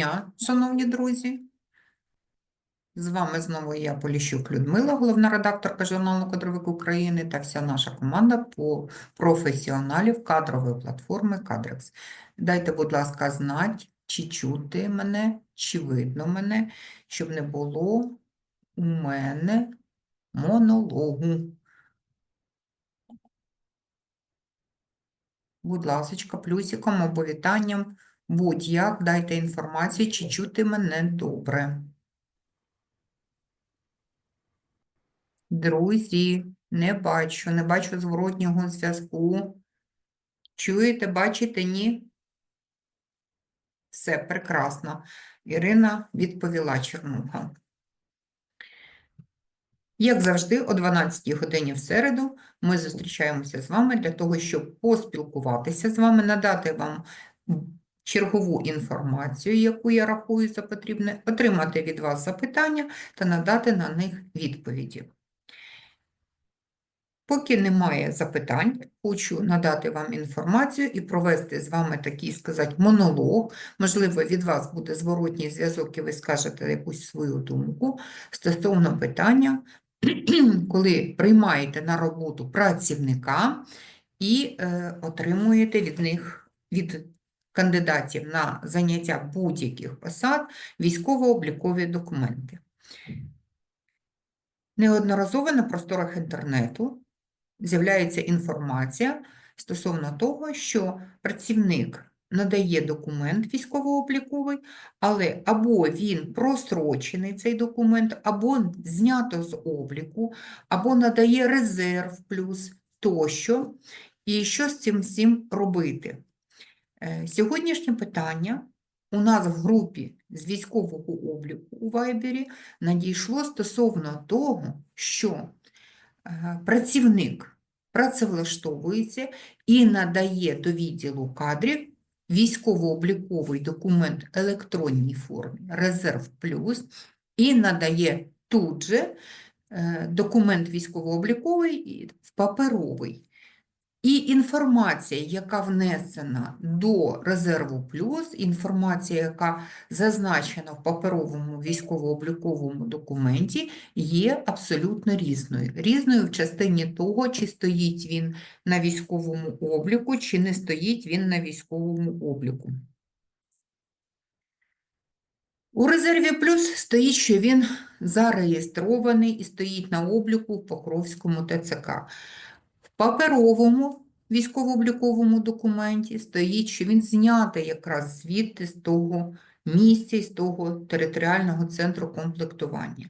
Дня, шановні друзі. З вами знову я, Поліщук Людмила, головна редакторка журналу Кадровик України та вся наша команда по професіоналів кадрової платформи Кадрекс. Дайте, будь ласка, знати, чи чути мене, чи видно мене, щоб не було у мене монологу. Будь ласочка, плюсиком або вітанням, будь-як дайте інформацію, чи чути мене добре. Друзі, не бачу, не бачу зворотнього зв'язку. Чуєте, бачите, ні? Все, прекрасно. Ірина відповіла Чернуха. Як завжди, о 12 годині в середу ми зустрічаємося з вами для того, щоб поспілкуватися з вами, надати вам чергову інформацію, яку я рахую за потрібне, отримати від вас запитання та надати на них відповіді. Поки немає запитань, хочу надати вам інформацію і провести з вами такий, сказати, монолог. Можливо, від вас буде зворотній зв'язок, і ви скажете якусь свою думку стосовно питання, коли приймаєте на роботу працівника і е, отримуєте від них, від кандидатів на заняття будь-яких посад військово-облікові документи. Неодноразово на просторах інтернету з'являється інформація стосовно того, що працівник надає документ військово-обліковий, але або він прострочений цей документ, або знято з обліку, або надає резерв плюс тощо. І що з цим всім робити? Е, Сьогоднішнє питання у нас в групі з військового обліку у Вайбері надійшло стосовно того, що е, працівник працевлаштовується і надає до відділу кадрів військово-обліковий документ електронній формі Резерв Плюс і надає тут же е, документ військово-обліковий в паперовий. І інформація, яка внесена до резерву плюс, інформація, яка зазначена в паперовому військово-обліковому документі, є абсолютно різною. Різною в частині того, чи стоїть він на військовому обліку, чи не стоїть він на військовому обліку. У резерві плюс стоїть, що він зареєстрований і стоїть на обліку в Покровському ТЦК. Паперовому військово-обліковому документі стоїть, що він знятий якраз звідти з того місця і з того територіального центру комплектування.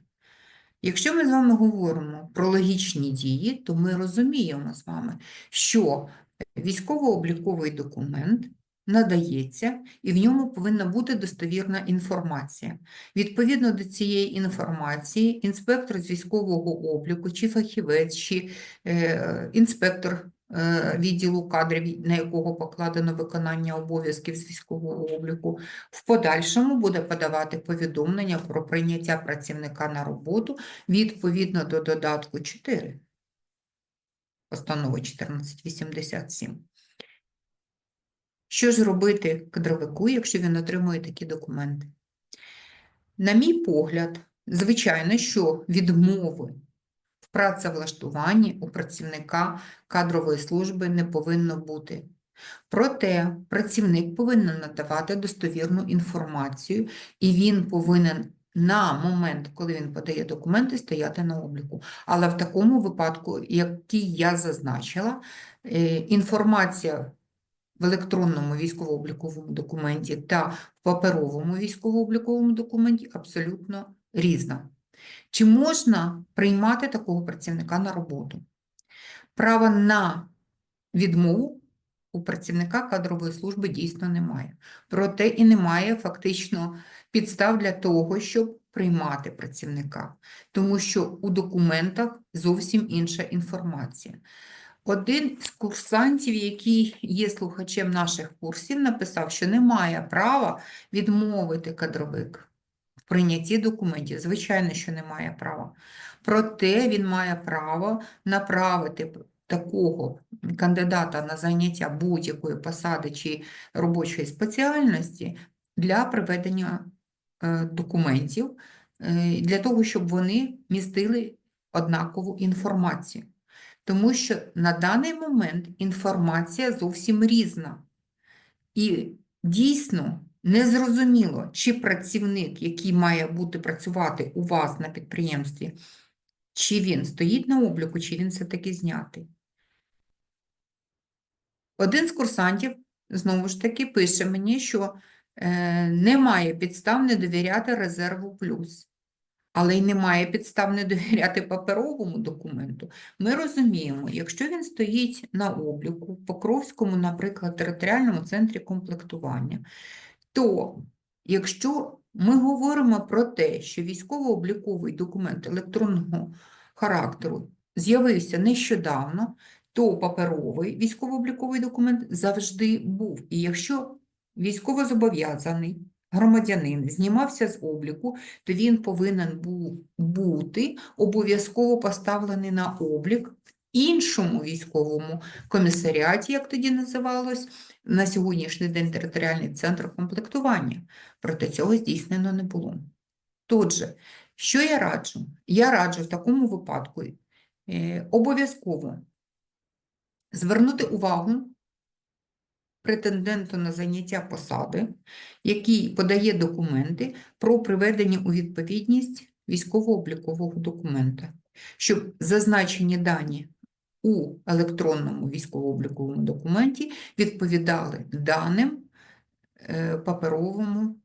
Якщо ми з вами говоримо про логічні дії, то ми розуміємо з вами, що військово-обліковий документ надається, і в ньому повинна бути достовірна інформація. Відповідно до цієї інформації, інспектор з військового обліку, чи фахівець, чи е, інспектор е, відділу кадрів, на якого покладено виконання обов'язків з військового обліку, в подальшому буде подавати повідомлення про прийняття працівника на роботу відповідно до додатку 4 постанови 1487. Що ж робити кадровику, якщо він отримує такі документи? На мій погляд, звичайно, що відмови в працевлаштуванні у працівника кадрової служби не повинно бути. Проте працівник повинен надавати достовірну інформацію, і він повинен на момент, коли він подає документи, стояти на обліку. Але в такому випадку, який я зазначила, е, інформація в електронному військово-обліковому документі та в паперовому військово-обліковому документі абсолютно різна. Чи можна приймати такого працівника на роботу? Право на відмову у працівника кадрової служби дійсно немає. Проте і немає фактично підстав для того, щоб приймати працівника, тому що у документах зовсім інша інформація. Один з курсантів, який є слухачем наших курсів, написав, що немає права відмовити кадровик в прийнятті документів. Звичайно, що немає права. Проте він має право направити такого кандидата на заняття будь-якої посади чи робочої спеціальності для приведення е, документів, е, для того, щоб вони містили однакову інформацію. Тому що на даний момент інформація зовсім різна. І дійсно незрозуміло, чи працівник, який має бути працювати у вас на підприємстві, чи він стоїть на обліку, чи він все-таки знятий. Один з курсантів, знову ж таки, пише мені, що е, немає підстав не довіряти резерву плюс, але й немає підстав не довіряти паперовому документу. Ми розуміємо, якщо він стоїть на обліку в Покровському, наприклад, територіальному центрі комплектування, то якщо ми говоримо про те, що військово-обліковий документ електронного характеру з'явився нещодавно, то паперовий військово-обліковий документ завжди був. І якщо військовозобов'язаний громадянин знімався з обліку, то він повинен був бути обов'язково поставлений на облік в іншому військовому комісаріаті, як тоді називалось, на сьогоднішній день територіальний центр комплектування. Проте цього здійснено не було. Отже, що я раджу? Я раджу в такому випадку е, обов'язково звернути увагу претенденту на заняття посади, який подає документи про приведення у відповідність військово-облікового документа, щоб зазначені дані у електронному військово-обліковому документі відповідали даним е, паперовому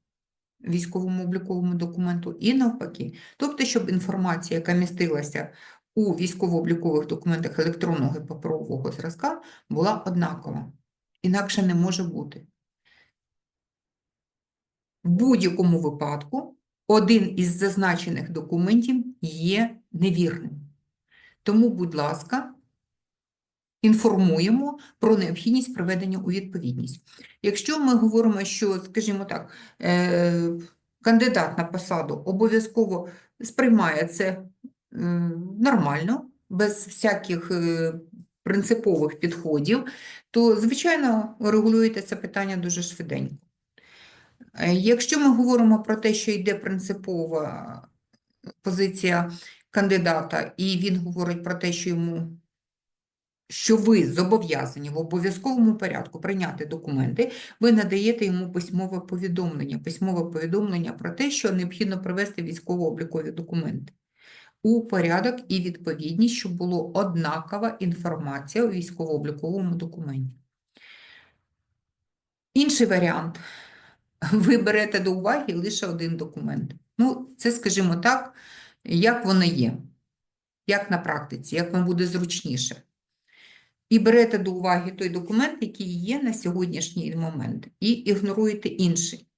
військовому обліковому документу і навпаки. Тобто, щоб інформація, яка містилася у військово-облікових документах електронного і паперового зразка, була однакова. Інакше не може бути. В будь-якому випадку один із зазначених документів є невірним. Тому, будь ласка, інформуємо про необхідність приведення у відповідність. Якщо ми говоримо, що, скажімо так, е, кандидат на посаду обов'язково сприймає це е, нормально, без всяких е, принципових підходів, то, звичайно, регулюєте це питання дуже швиденько. Е, Якщо ми говоримо про те, що йде принципова позиція кандидата, і він говорить про те, що йому що ви зобов'язані в обов'язковому порядку прийняти документи, ви надаєте йому письмове повідомлення, письмове повідомлення про те, що необхідно привести військово-облікові документи у порядок і відповідність, щоб була однакова інформація у військово-обліковому документі. Інший варіант. Ви берете до уваги лише один документ. Ну, це, скажімо так, як воно є, як на практиці, як вам буде зручніше. І берете до уваги той документ, який є на сьогоднішній момент, і ігноруєте інший.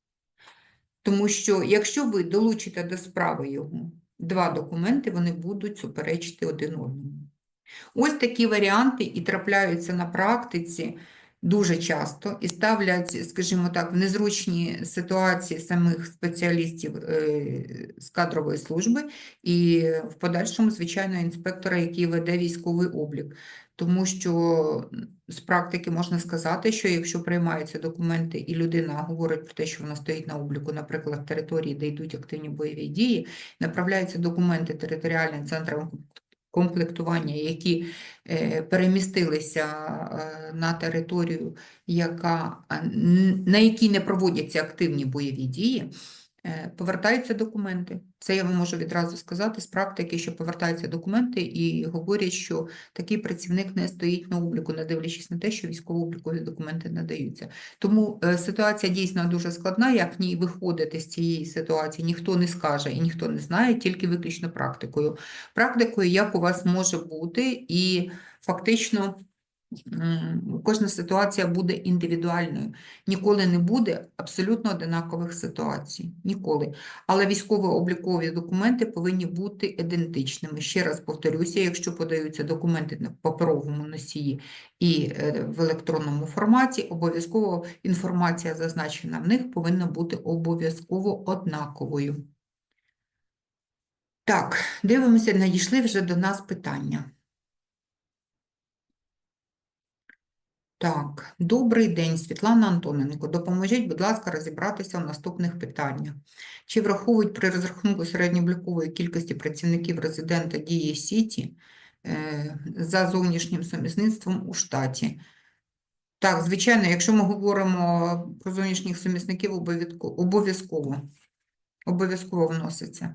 Тому що, якщо ви долучите до справи його два документи, вони будуть суперечити один одному. Ось такі варіанти і трапляються на практиці дуже часто і ставлять, скажімо так, в незручні ситуації самих спеціалістів е, з кадрової служби і в подальшому, звичайно, інспектора, який веде військовий облік. Тому що з практики можна сказати, що якщо приймаються документи і людина говорить про те, що вона стоїть на обліку, наприклад, території, де йдуть активні бойові дії, направляються документи територіальним центрам комплектування, які е, перемістилися е, на територію, яка, на якій не проводяться активні бойові дії, повертаються документи. Це я вам можу відразу сказати з практики, що повертаються документи і говорять, що такий працівник не стоїть на обліку, не дивлячись на те, що військово-облікові документи надаються. Тому е, ситуація дійсно дуже складна, як в ній виходити з цієї ситуації, ніхто не скаже і ніхто не знає, тільки виключно практикою. Практикою, як у вас може бути, і фактично кожна ситуація буде індивідуальною. Ніколи не буде абсолютно одинакових ситуацій. Ніколи. Але військово-облікові документи повинні бути ідентичними. Ще раз повторюся, якщо подаються документи на паперовому носії і е, в електронному форматі, обов'язково інформація, зазначена в них, повинна бути обов'язково однаковою. Так, дивимося, надійшли вже до нас питання. Так, добрий день, Світлана Антоненко. Допоможіть, будь ласка, розібратися в наступних питаннях. Чи враховують при розрахунку середньооблікової кількості працівників резидента дії Сіті е, за зовнішнім сумісництвом у штаті? Так, звичайно, якщо ми говоримо про зовнішніх сумісників, обов'язково, обов'язково вноситься.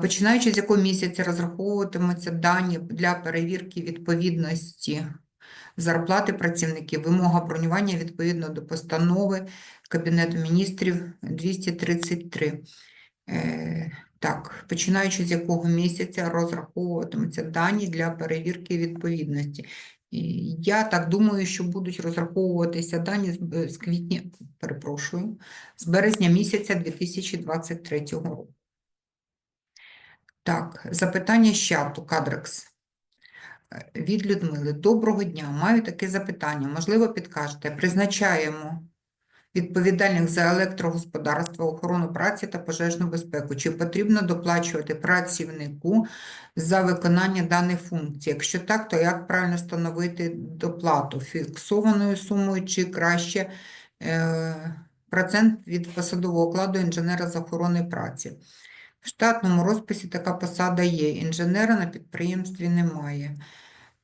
Починаючи з якого місяця розраховуватимуться дані для перевірки відповідності зарплати працівників, вимога бронювання відповідно до постанови Кабінету міністрів 233. Е, Так, починаючи з якого місяця розраховуватимуться дані для перевірки відповідності. Я так думаю, що будуть розраховуватися дані з, з квітня, перепрошую, з березня місяця 2023 року. Так, запитання з чату, Кадрекс. Від Людмили. Доброго дня. Маю таке запитання. Можливо, підкажете. Призначаємо відповідальних за електрогосподарство, охорону праці та пожежну безпеку. Чи потрібно доплачувати працівнику за виконання даних функцій? Якщо так, то як правильно встановити доплату? Фіксованою сумою чи краще е, процент від посадового окладу інженера з охорони праці? В штатному розписі така посада є, інженера на підприємстві немає.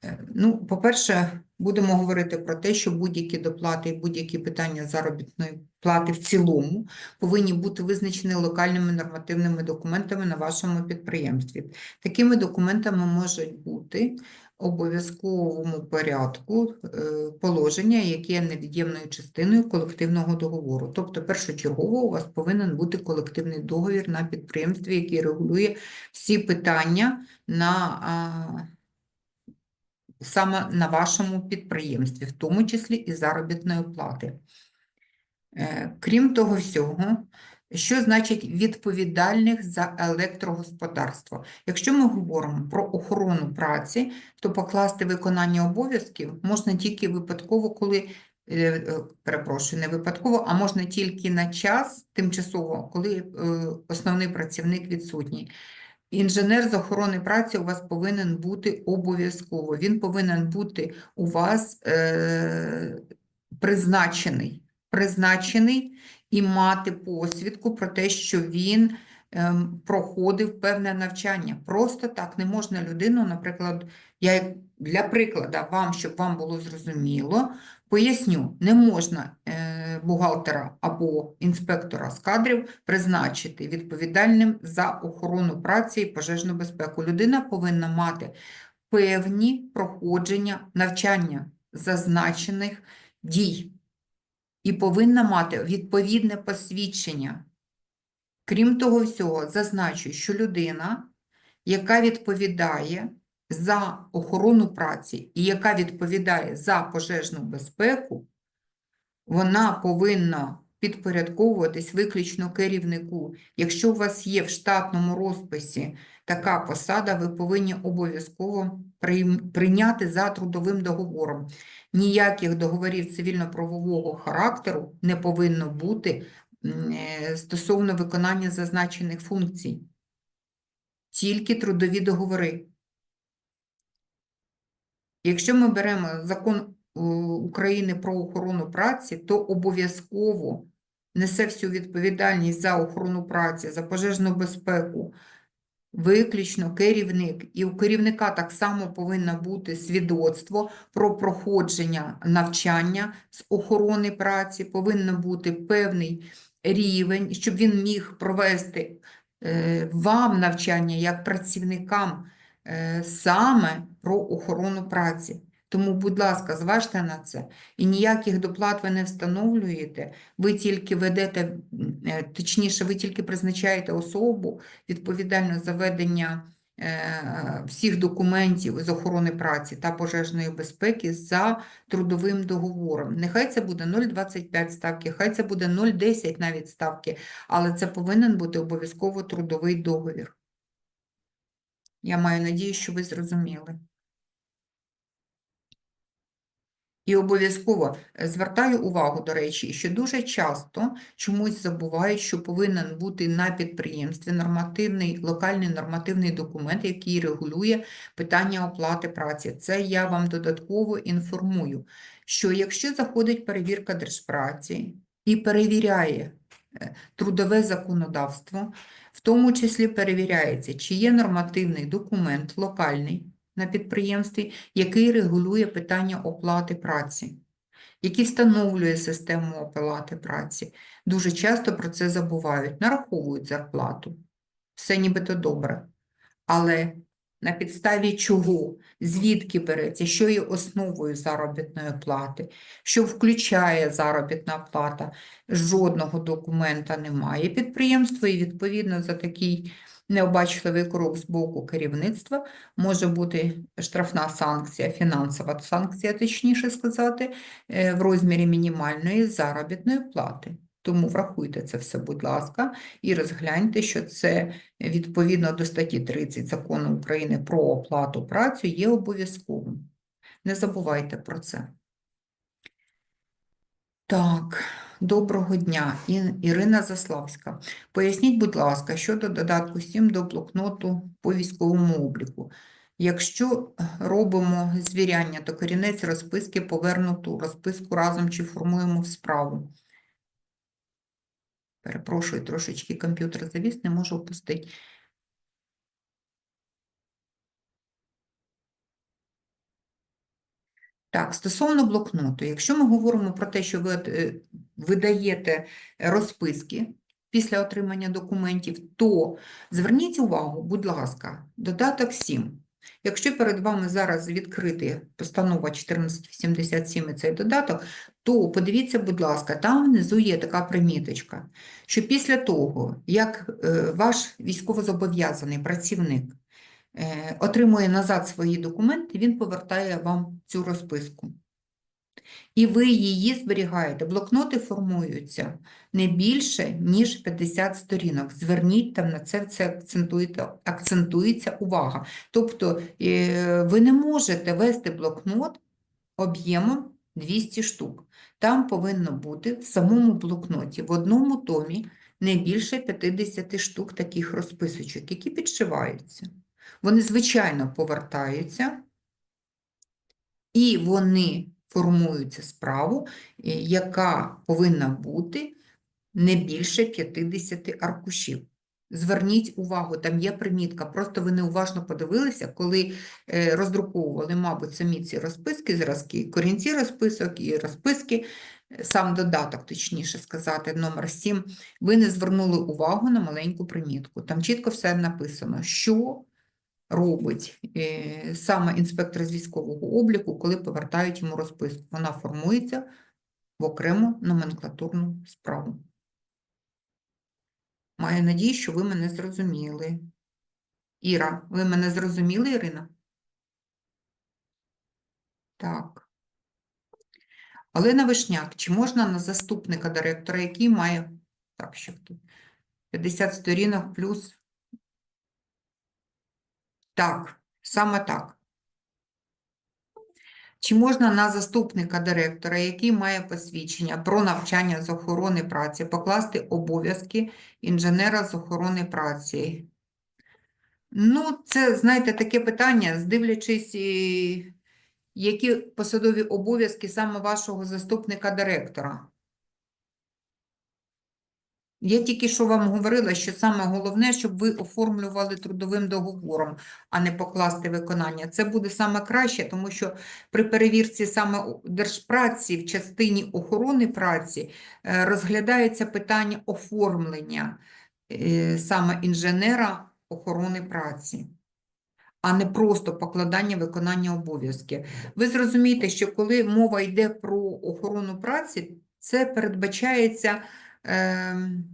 Е, Ну, по-перше, будемо говорити про те, що будь-які доплати і будь-які питання заробітної плати в цілому повинні бути визначені локальними нормативними документами на вашому підприємстві. Такими документами можуть бути обов'язковому порядку е, положення, які є невід'ємною частиною колективного договору. Тобто, першочергово у вас повинен бути колективний договір на підприємстві, який регулює всі питання на саме на вашому підприємстві, в тому числі і заробітної плати. Е, Крім того всього, що значить відповідальних за електрогосподарство? Якщо ми говоримо про охорону праці, то покласти виконання обов'язків можна тільки випадково, коли, е, е, перепрошую, не випадково, а можна тільки на час тимчасово, коли е, основний працівник відсутній. Інженер з охорони праці у вас повинен бути обов'язково. Він повинен бути у вас е, призначений, призначений і мати посвідку про те, що він ем, проходив певне навчання. Просто так не можна людину, наприклад, я для прикладу вам, щоб вам було зрозуміло, поясню, не можна е, бухгалтера або інспектора з кадрів призначити відповідальним за охорону праці і пожежну безпеку. Людина повинна мати певні проходження навчання зазначених дій і повинна мати відповідне посвідчення. Крім того всього, зазначу, що людина, яка відповідає за охорону праці і яка відповідає за пожежну безпеку, вона повинна підпорядковуватись виключно керівнику. Якщо у вас є в штатному розписі така посада, ви повинні обов'язково прийняти за трудовим договором. Ніяких договорів цивільно-правового характеру не повинно бути е, стосовно виконання зазначених функцій. Тільки трудові договори. Якщо ми беремо закон е, України про охорону праці, то обов'язково несе всю відповідальність за охорону праці, за пожежну безпеку, виключно керівник. І у керівника так само повинно бути свідоцтво про проходження навчання з охорони праці, повинен бути певний рівень, щоб він міг провести е, вам навчання як працівникам е, саме про охорону праці. Тому, будь ласка, зважте на це. І ніяких доплат ви не встановлюєте, ви тільки ведете, е, точніше, ви тільки призначаєте особу відповідально за ведення е, всіх документів з охорони праці та пожежної безпеки за трудовим договором. Нехай це буде 0,25 ставки, хай це буде 0,10 навіть ставки, але це повинен бути обов'язково трудовий договір. Я маю надію, що ви зрозуміли. І обов'язково е, звертаю увагу, до речі, що дуже часто чомусь забувають, що повинен бути на підприємстві нормативний, локальний нормативний документ, який регулює питання оплати праці. Це я вам додатково інформую, що якщо заходить перевірка держпраці і перевіряє е, трудове законодавство, в тому числі перевіряється, чи є нормативний документ локальний на підприємстві, який регулює питання оплати праці, який встановлює систему оплати праці. Дуже часто про це забувають, нараховують зарплату. Все нібито добре. Але на підставі чого, звідки береться, що є основою заробітної плати, що включає заробітна плата, жодного документа немає підприємства, і відповідно за такий необачливий крок з боку керівництва може бути штрафна санкція, фінансова санкція, точніше сказати, е, в розмірі мінімальної заробітної плати. Тому врахуйте це все, будь ласка, і розгляньте, що це відповідно до статті 30 Закону України про оплату праці є обов'язковим. Не забувайте про це. Так, доброго дня. Ірина Заславська. Поясніть, будь ласка, щодо додатку 7 до блокноту по військовому обліку. Якщо е, робимо звіряння, то корінець розписки повернуту розписку разом чи формуємо в справу. Перепрошую, трошечки комп'ютер завіс, не можу опустити. Так, стосовно блокноту, якщо ми говоримо про те, що ви е, видаєте розписки після отримання документів, то зверніть увагу, будь ласка, додаток 7. Якщо перед вами зараз відкрити постанова 1487 і цей додаток, то подивіться, будь ласка, там внизу є така приміточка, що після того, як е, ваш військовозобов'язаний працівник е, отримує назад свої документи, він повертає вам цю розписку. І ви її зберігаєте. Блокноти формуються не більше, ніж 50 сторінок. Зверніть там на це, це акцентуєте, акцентується увага. Тобто е, ви не можете вести блокнот об'ємом 200 штук. Там повинно бути в самому блокноті, в одному томі не більше 50 штук таких розписочок, які підшиваються. Вони, звичайно, повертаються, і вони формують справу, е, яка повинна бути не більше 50 аркушів. Зверніть увагу, там є примітка, просто ви неуважно подивилися, коли е, роздруковували, мабуть, самі ці розписки, зразки, корінці розписок і розписки, е, сам додаток, точніше сказати, номер 7, ви не звернули увагу на маленьку примітку. Там чітко все написано, що робить е, саме інспектор з військового обліку, коли повертають йому розписку. Вона формується в окрему номенклатурну справу. Маю надію, що ви мене зрозуміли. Іра, ви мене зрозуміли, Ірина? Так. Олена Вишняк, чи можна на заступника директора, який має так, що тут 50 сторінок плюс так, саме так. Чи можна на заступника директора, який має посвідчення про навчання з охорони праці, покласти обов'язки інженера з охорони праці? Ну, це, знаєте, таке питання, здивлячись, які посадові обов'язки саме вашого заступника директора. Я тільки що вам говорила, що саме головне, щоб ви оформлювали трудовим договором, а не покласти виконання. Це буде саме краще, тому що при перевірці саме держпраці в частині охорони праці е, розглядається питання оформлення е, саме інженера охорони праці. А не просто покладання виконання обов'язків. Ви зрозумієте, що коли мова йде про охорону праці, це передбачається ем,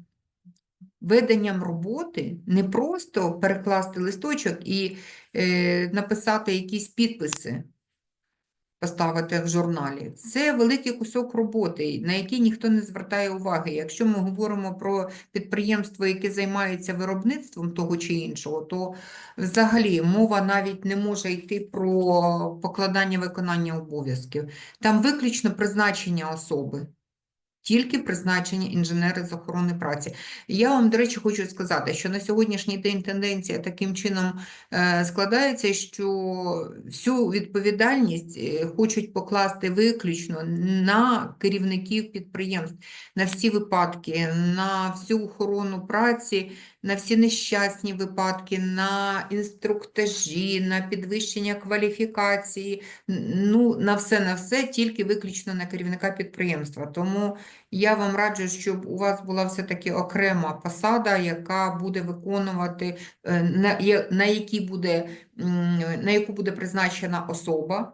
веденням роботи не просто перекласти листочок і е, написати якісь підписи. поставити в журналі. Це великий кусок роботи, на який ніхто не звертає уваги. Якщо ми говоримо про підприємство, яке займається виробництвом того чи іншого, то взагалі мова навіть не може йти про покладання виконання обов'язків. Там виключно призначення особи. Тільки призначені інженери з охорони праці. Я вам, до речі, хочу сказати, що на сьогоднішній день тенденція таким чином е, складається, що всю відповідальність е, хочуть покласти виключно на керівників підприємств, на всі випадки, на всю охорону праці, на всі нещасні випадки, на інструктажі, на підвищення кваліфікації, ну, на все, на все, тільки виключно на керівника підприємства. Тому я вам раджу, щоб у вас була все-таки окрема посада, яка буде виконувати, е, на, на якій буде, на яку буде призначена особа,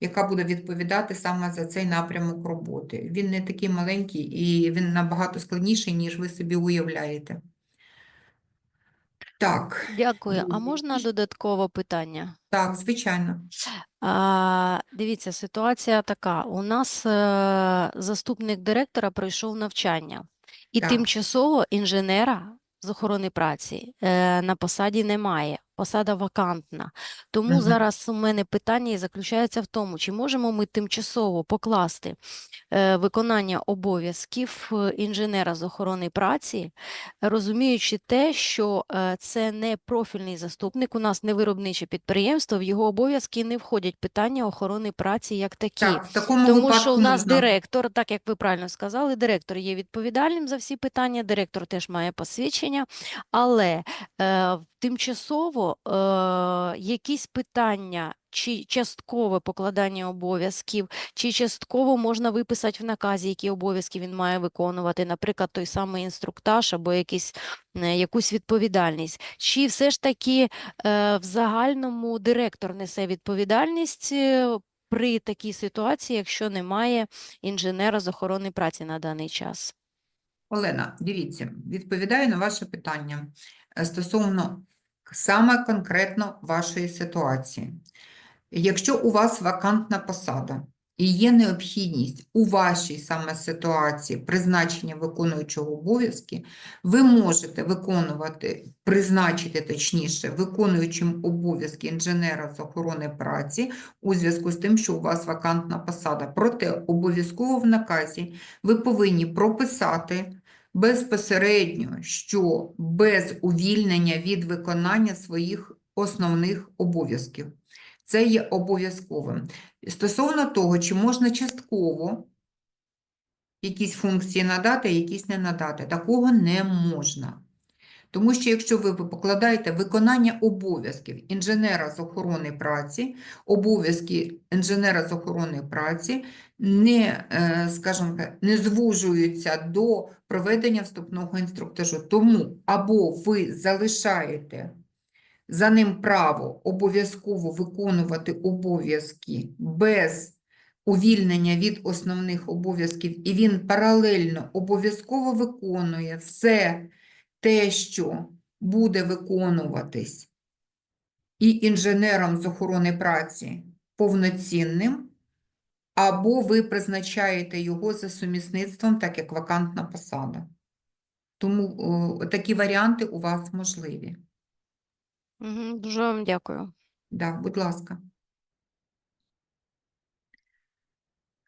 яка буде відповідати саме за цей напрямок роботи. Він не такий маленький і він набагато складніший, ніж ви собі уявляєте. Так, Дякую. А можна додаткове питання? так, звичайно. А, дивіться, ситуація така. У нас е, заступник директора пройшов навчання, і Так. тимчасово інженера з охорони праці е, на посаді немає. Посада вакантна. Тому Мгм. зараз у мене питання і заключається в тому, чи можемо ми тимчасово покласти е, виконання обов'язків е, інженера з охорони праці, розуміючи те, що е, це не профільний заступник, у нас не виробниче підприємство, в його обов'язки не входять питання охорони праці як такі. Так, в такому Тому випадку що у нас можна. директор, так як ви правильно сказали, директор є відповідальним за всі питання, директор теж має посвідчення, але е, тимчасово е, якісь питання, чи часткове покладання обов'язків, чи частково можна виписати в наказі, які обов'язки він має виконувати, наприклад, той самий інструктаж або якийсь, е, якусь відповідальність. Чи все ж таки е, в загальному директор несе відповідальність е, при такій ситуації, якщо немає інженера з охорони праці на даний час? Олена, дивіться, відповідаю на ваше питання стосовно саме конкретно вашої ситуації. Якщо у вас вакантна посада і є необхідність у вашій саме ситуації призначення виконуючого обов'язки, ви можете виконувати, призначити точніше, виконуючим обов'язки інженера з охорони праці у зв'язку з тим, що у вас вакантна посада. Проте обов'язково в наказі ви повинні прописати безпосередньо, що без увільнення від виконання своїх основних обов'язків. Це є обов'язковим. Стосовно того, чи можна частково якісь функції надати, якісь не надати, такого не можна. Тому що якщо ви покладаєте виконання обов'язків інженера з охорони праці, обов'язки інженера з охорони праці не, е, скажімо не звужуються до проведення вступного інструктажу. Тому або ви залишаєте за ним право обов'язково виконувати обов'язки без увільнення від основних обов'язків, і він паралельно обов'язково виконує все те, що буде виконуватись і інженером з охорони праці повноцінним, або ви призначаєте його за сумісництвом, так як вакантна посада. Тому о, такі варіанти у вас можливі. Дуже вам дякую. Да, будь ласка.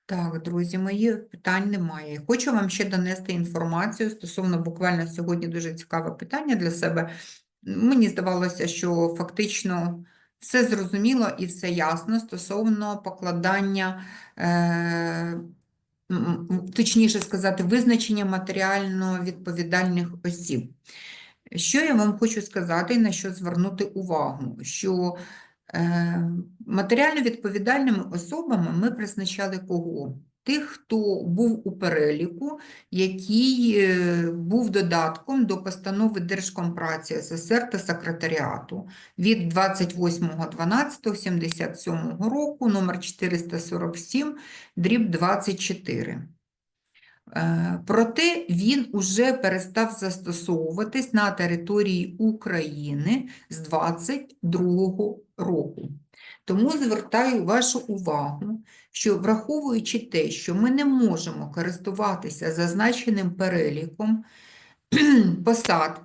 Так, друзі мої, питань немає. Хочу вам ще донести інформацію стосовно буквально сьогодні дуже цікаве питання для себе. Мені здавалося, що фактично все зрозуміло і все ясно стосовно покладання, е, точніше сказати, визначення матеріально відповідальних осіб. Що я вам хочу сказати і на що звернути увагу? Що матеріально відповідальними особами ми призначали кого? Тих, хто був у переліку, який е, був додатком до постанови Держкомпраці СССР та секретаріату від 28.12.77 року, номер 447, дріб 24. Е, Проте він уже перестав застосовуватись на території України з 22 року. Тому звертаю вашу увагу, що враховуючи те, що ми не можемо користуватися зазначеним переліком посад,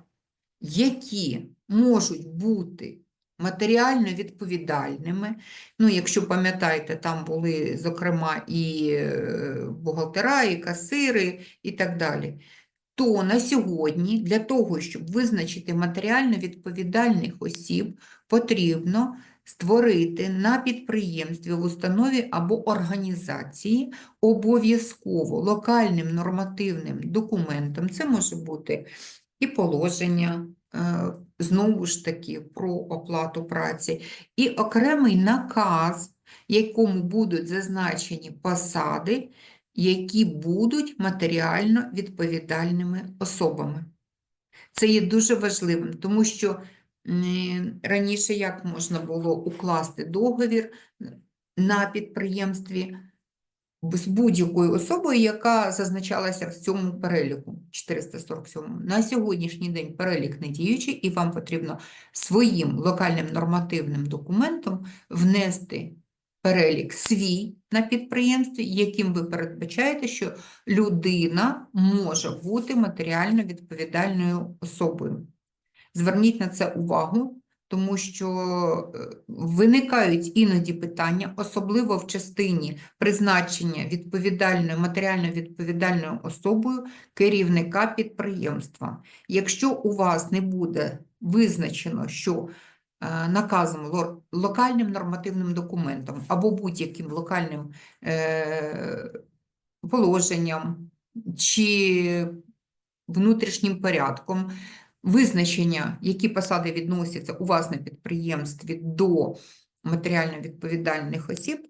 які можуть бути матеріально відповідальними, ну, якщо пам'ятаєте, там були, зокрема, і е, бухгалтера, і касири, і так далі, то на сьогодні для того, щоб визначити матеріально відповідальних осіб, потрібно створити на підприємстві, в установі або організації обов'язково локальним нормативним документом, це може бути і положення, е, знову ж таки, про оплату праці, і окремий наказ, якому будуть зазначені посади, які будуть матеріально відповідальними особами. Це є дуже важливим, тому що раніше як можна було укласти договір на підприємстві з будь-якою особою, яка зазначалася в цьому переліку 447. На сьогоднішній день перелік не діючий, і вам потрібно своїм локальним нормативним документом внести перелік свій на підприємстві, яким ви передбачаєте, що людина може бути матеріально відповідальною особою. Зверніть на це увагу, тому що е, виникають іноді питання, особливо в частині призначення відповідальною, матеріально відповідальною особою керівника підприємства. Якщо у вас не буде визначено, що е, наказом локальним нормативним документом або будь-яким локальним е, положенням чи внутрішнім порядком визначення, які посади відносяться у вас на підприємстві до матеріально відповідальних осіб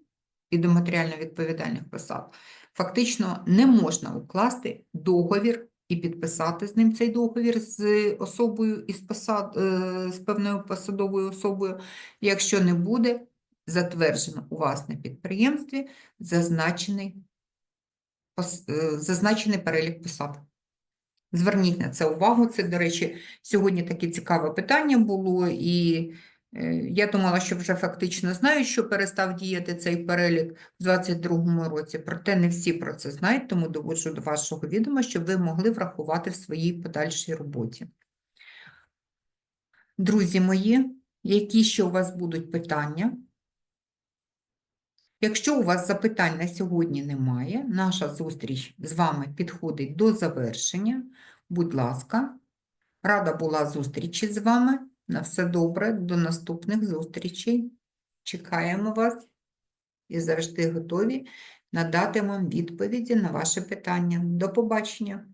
і до матеріально відповідальних посад, фактично не можна укласти договір і підписати з ним цей договір з особою із посад, е, з певною посадовою особою, якщо не буде затверджено у вас на підприємстві зазначений, е, зазначений перелік посад. Зверніть на це увагу. Це, до речі, сьогодні таке цікаве питання було, і е, я думала, що вже фактично знаю, що перестав діяти цей перелік в 2022 році, проте не всі про це знають, тому доводжу до вашого відома, щоб ви могли врахувати в своїй подальшій роботі. Друзі мої, які ще у вас будуть питання? Якщо у вас запитань на сьогодні немає, наша зустріч з вами підходить до завершення. Будь ласка, рада була зустрічі з вами. На все добре, до наступних зустрічей. Чекаємо вас і завжди готові надати вам відповіді на ваші питання. До побачення!